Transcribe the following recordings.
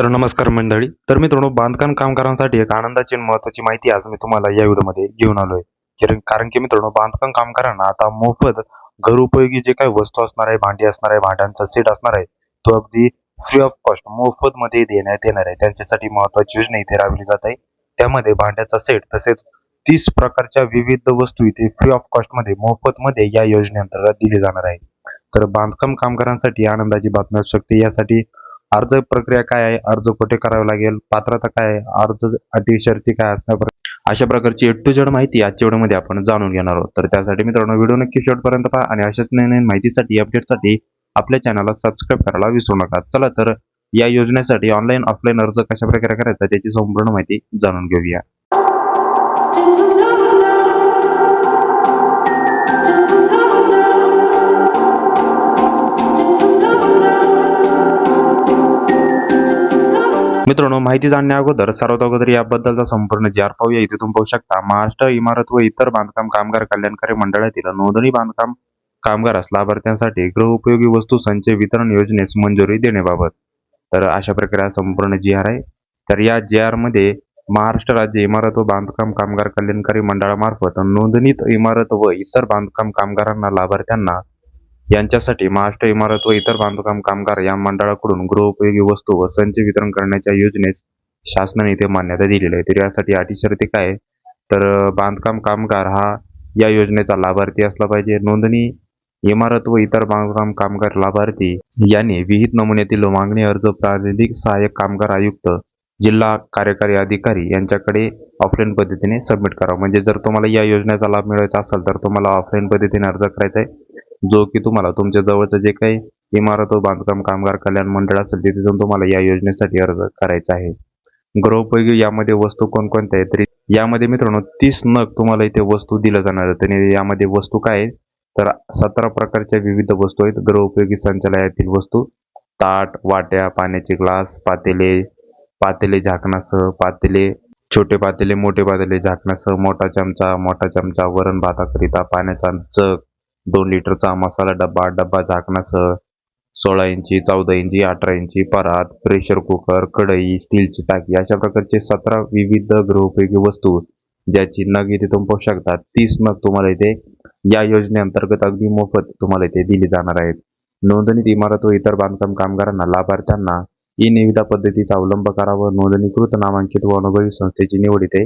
तर नमस्कार मंडळी. तर मित्रांनो बांधकाम कामगारांसाठी एक आनंदाची महत्वाची माहिती आज मी तुम्हाला या व्हिडिओमध्ये घेऊन आलोय. कारण कारण की मित्रांनो बांधकाम कामगारांना आता मोफत घरोपयोगी जे काही वस्तू असणार आहे भांडी असणार आहे भांड्यांचा सेट असणार आहे तो अगदी फ्री ऑफ कॉस्ट मोफत मध्ये देण्यात येणार आहे. त्यांच्यासाठी महत्वाची योजना इथे राबवली जात आहे. त्यामध्ये भांड्याचा सेट तसेच तीस प्रकारच्या विविध वस्तू इथे फ्री ऑफ कॉस्टमध्ये मोफत मध्ये या योजनेअंतर्गत दिली जाणार आहे. तर बांधकाम कामगारांसाठी आनंदाची बातमी असू शकते. यासाठी अर्ज प्रक्रिया काय आहे? अर्ज कुठे करावा लागेल? पात्रता काय आहे? अर्ज अटी शर्ती काय असणार? अशा प्रकारची ए टू जेड माहिती आजच्या व्हिडिओमध्ये आपण जाणून घेणार आहोत. तर त्यासाठी मित्रांनो व्हिडिओ नक्की शेवटपर्यंत पहा आणि अशाच नवीन माहितीसाठी अपडेटसाठी आपल्या चॅनलला सबस्क्राईब करायला विसरू नका. चला तर या योजनेसाठी ऑनलाईन ऑफलाईन अर्ज कशा प्रकारे करायचा त्याची संपूर्ण माहिती जाणून घेऊया. मित्रांनो माहिती जाणण्या अगोदर सर्वात अगोदर याबद्दलचा संपूर्ण जार पाहूया. इथे तुम्ही पाहू शकता महाराष्ट्र इमारत व इतर बांधकाम कामगार कल्याणकारी मंडळातील नोंदणी बांधकाम कामगारास लाभार्थ्यांसाठी गृहोपयोगी वस्तू संचय वितरण योजनेस मंजुरी देण्याबाबत. तर अशा प्रकारे हा संपूर्ण जी आर आहे. तर या जी आरमध्ये महाराष्ट्र राज्य इमारत व बांधकाम कामगार कल्याणकारी मंडळामार्फत नोंदणीत इमारत व इतर बांधकाम कामगारांना लाभार्थ्यांना यांच्यासाठी महाराष्ट्र इमारत व इतर बांधकाम कामगार या मंडळाकडून गृहोपयोगी वस्तू व संच वितरण करण्याच्या योजनेस शासनाने इथे मान्यता दिलेली आहे. तर यासाठी अटी शर्ती काय तर बांधकाम कामगार हा या योजनेचा लाभार्थी असला पाहिजे. नोंदणी इमारत व इतर बांधकाम कामगार लाभार्थी यांनी विहित नमुन्यातील मागणी अर्ज प्रातिनिधिक सहाय्यक कामगार आयुक्त जिल्हा कार्यकारी अधिकारी यांच्याकडे ऑफलाईन पद्धतीने सबमिट करा म्हणजे जर तुम्हाला या योजनेचा लाभ मिळवायचा असेल तर तुम्हाला ऑफलाईन पद्धतीने अर्ज करायचा आहे. जो की तुम्हाला तुमच्या जवळचं जे काही इमारत व बांधकाम कामगार कल्याण मंडळ असेल तिथे जाऊन तुम्हाला या योजनेसाठी अर्ज करायचा आहे. गृहोपयोगी यामध्ये वस्तू कोणकोणत्या आहेत तरी यामध्ये मित्रांनो तीस नग तुम्हाला इथे वस्तू दिल्या जाणार आहेत. आणि यामध्ये वस्तू काय आहेत? तर सतरा प्रकारच्या विविध वस्तू आहेत. गृहोपयोगी संचालयातील वस्तू ताट वाट्या पाण्याचे ग्लास पातेले पातेले झाकणासह पातेले छोटे पातेले मोठे पातेले झाकणासह मोठा चमचा मोठा चमचा वरण भाताकरिता पाण्याचा जग दोन लिटरचा मसाला डब्बा डब्बा झाकणासह सोळा इंची चौदा इंची अठरा इंची परात प्रेशर कुकर कढई स्टीलची टाकी अशा प्रकारचे सतरा विविध गृहोपयोगी वस्तू ज्याची नग इथे तुम्ही पाहू शकता. तीस नग तुम्हाला इथे या योजनेअंतर्गत अगदी मोफत तुम्हाला इथे दिली जाणार आहेत. नोंदणीत इमारत व इतर बांधकाम कामगारांना लाभार्थ्यांना ई निविदा पद्धतीचा अवलंब करावा नोंदणीकृत नामांकित व अनुभवी संस्थेची निवड इथे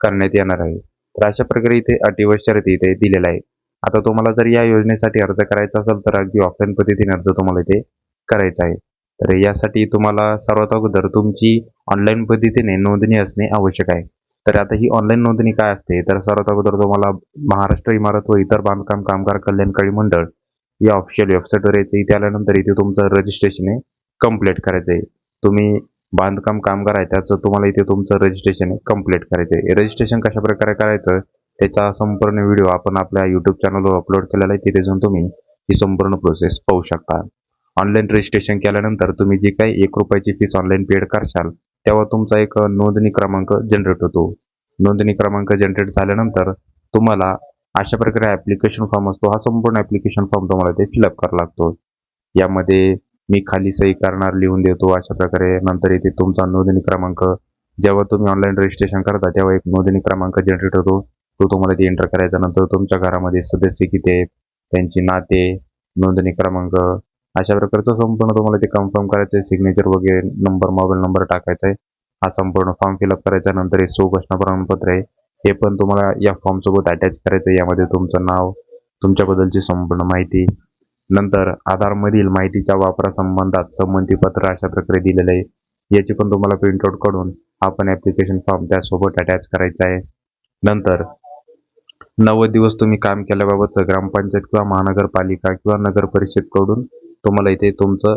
करण्यात येणार आहे. तर अशा प्रकारे इथे अटी व शर्ती इथे दिलेल्या आहे आता तुम्हाला जर या योजनेसाठी अर्ज करायचा असेल तर अगदी ऑफलाईन पद्धतीने अर्ज तुम्हाला इथे करायचा आहे. तर यासाठी तुम्हाला सर्वात अगोदर तुमची ऑनलाईन पद्धतीने नोंदणी असणे आवश्यक आहे. तर आता ही ऑनलाईन नोंदणी काय असते? तर सर्वात अगोदर तुम्हाला महाराष्ट्र इमारत व इतर बांधकाम कामगार कल्याणकारी मंडळ या ऑफिशियल वेबसाईटवर यायचं. इथे आल्यानंतर इथे तुमचं रजिस्ट्रेशन आहे कंप्लीट करायचं आहे. तुम्ही बांधकाम कामगार आहे त्याचं तुम्हाला इथे तुमचं रजिस्ट्रेशन आहे कंप्लीट करायचं आहे. रजिस्ट्रेशन कशा प्रकारे करायचं? त्याचा संपूर्ण व्हिडिओ आपण आपल्या यूट्यूब चॅनलवर अपलोड केलेला आहे तिथे जाऊन तुम्ही ही संपूर्ण प्रोसेस पाहू शकता. ऑनलाईन रजिस्ट्रेशन केल्यानंतर तुम्ही जी काही एक रुपयाची फीस ऑनलाईन पेड करशाल तेव्हा तुमचा एक नोंदणी क्रमांक जनरेट होतो. नोंदणी क्रमांक जनरेट झाल्यानंतर तुम्हाला अशा प्रकारे ॲप्लिकेशन फॉर्म असतो हा संपूर्ण ॲप्लिकेशन फॉर्म तुम्हाला ते फिलअप करावा लागतो. यामध्ये मी खाली सही करणार लिहून देतो अशा प्रकारे नंतर इथे तुमचा नोंदणी क्रमांक जेव्हा तुम्ही ऑनलाईन रजिस्ट्रेशन करता तेव्हा एक नोंदणी क्रमांक जनरेट होतो. तो तुम्हाला ते एंटर करायचा नंतर तुमच्या घरामध्ये सदस्य किती आहेत त्यांची नाते नोंदणी क्रमांक अशा प्रकारचं संपूर्ण तुम्हाला ते कन्फर्म करायचं आहे सिग्नेचर वगैरे नंबर मोबाईल नंबर टाकायचा आहे हा संपूर्ण फॉर्म फिलअप करायचा नंतर हे सुघोषणा प्रमाणपत्र आहे. हे पण तुम्हाला या फॉर्मसोबत अटॅच करायचं आहे यामध्ये तुमचं नाव तुमच्याबद्दलची संपूर्ण माहिती नंतर आधारमधील माहितीच्या वापरासंबंधात संमतीपत्र अशा प्रकारे दिलेलं आहे. याची पण तुम्हाला प्रिंटआउट काढून आपण ॲप्लिकेशन फॉर्म त्यासोबत अटॅच करायचा आहे नंतर नव्वद दिवस तुम्ही काम केल्याबाबतचं ग्रामपंचायत किंवा महानगरपालिका किंवा नगर परिषदकडून तुम्हाला इथे तुमचं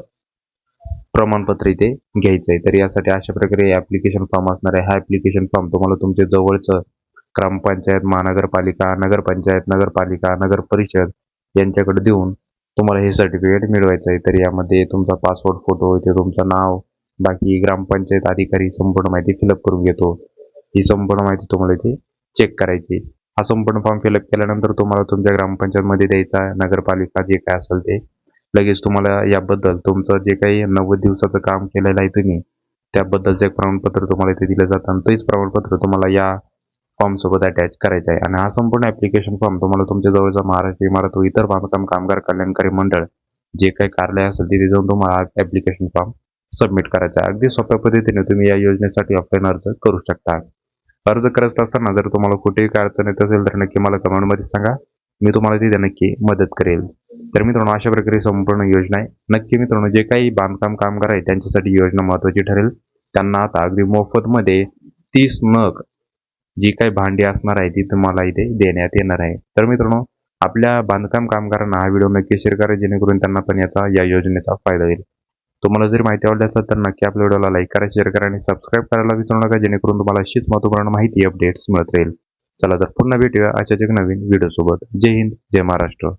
प्रमाणपत्र इथे घ्यायचं आहे तर यासाठी अशा प्रकारे ॲप्लिकेशन फॉर्म असणार आहे. हा ॲप्लिकेशन फॉर्म तुम्हाला तुमच्या जवळचं ग्रामपंचायत महानगरपालिका नगरपंचायत नगरपालिका नगर परिषद यांच्याकडे देऊन तुम्हाला हे सर्टिफिकेट मिळवायचं आहे तर यामध्ये तुमचा पासपोर्ट फोटो इथे तुमचं नाव बाकी ग्रामपंचायत अधिकारी संपूर्ण माहिती फिलअप करून घेतो. ही संपूर्ण माहिती तुम्हाला इथे चेक करायची हा संपूर्ण फॉर्म फिलअप केल्यानंतर तुम्हाला तुमच्या ग्रामपंचायतमध्ये द्यायचा आहे. नगरपालिका जे काय असेल ते. लगेच तुम्हाला याबद्दल तुमचं जे काही नव्वद दिवसाचं काम केलेलं आहे तुम्ही त्याबद्दलचं एक प्रमाणपत्र तुम्हाला इथे दिलं जातं आणि तेच प्रमाणपत्र तुम्हाला या फॉर्म सोबत अटॅच करायचं आहे. आणि हा संपूर्ण ऍप्लिकेशन फॉर्म तुम्हाला तुमच्या जवळचा महाराष्ट्र इमारत व इतर बांधकाम कामगार कल्याणकारी मंडळ जे काही कार्यालय असेल तिथे जाऊन तुम्हाला ऍप्लिकेशन फॉर्म सबमिट करायचा आहे. अगदी सोप्या पद्धतीने तुम्ही या योजनेसाठी ऑफलाईन अर्ज करू शकता. अर्ज करत असताना जर तुम्हाला कुठेही काय अडचण येत असेल तर नक्की मला कमेंटमध्ये सांगा. मी तुम्हाला तिथे नक्की मदत करेल. तर मित्रांनो अशा प्रकारे संपूर्ण योजना आहे. नक्की मित्रांनो जे काही बांधकाम कामगार आहेत त्यांच्यासाठी योजना महत्वाची ठरेल. त्यांना आता अगदी मोफतमध्ये तीस नग जी काही भांडी असणार आहे ती तुम्हाला इथे देण्यात येणार आहे. तर मित्रांनो आपल्या बांधकाम कामगारांना हा व्हिडिओ नक्की शेअर करा जेणेकरून त्यांना पण याचा या योजनेचा फायदा होईल. तुम्हाला जर माहिती आवडली असेल तर नक्की आपल्या व्हिडिओला लाईक करा शेअर करा आणि सबस्क्राईब करायला विसरू नका जेणेकरून तुम्हाला अशीच महत्त्वपूर्ण माहिती अपडेट्स मिळत राहील. चला तर पुन्हा भेटूया अशाच एक नवीन व्हिडिओ सोबत. जय हिंद जय महाराष्ट्र.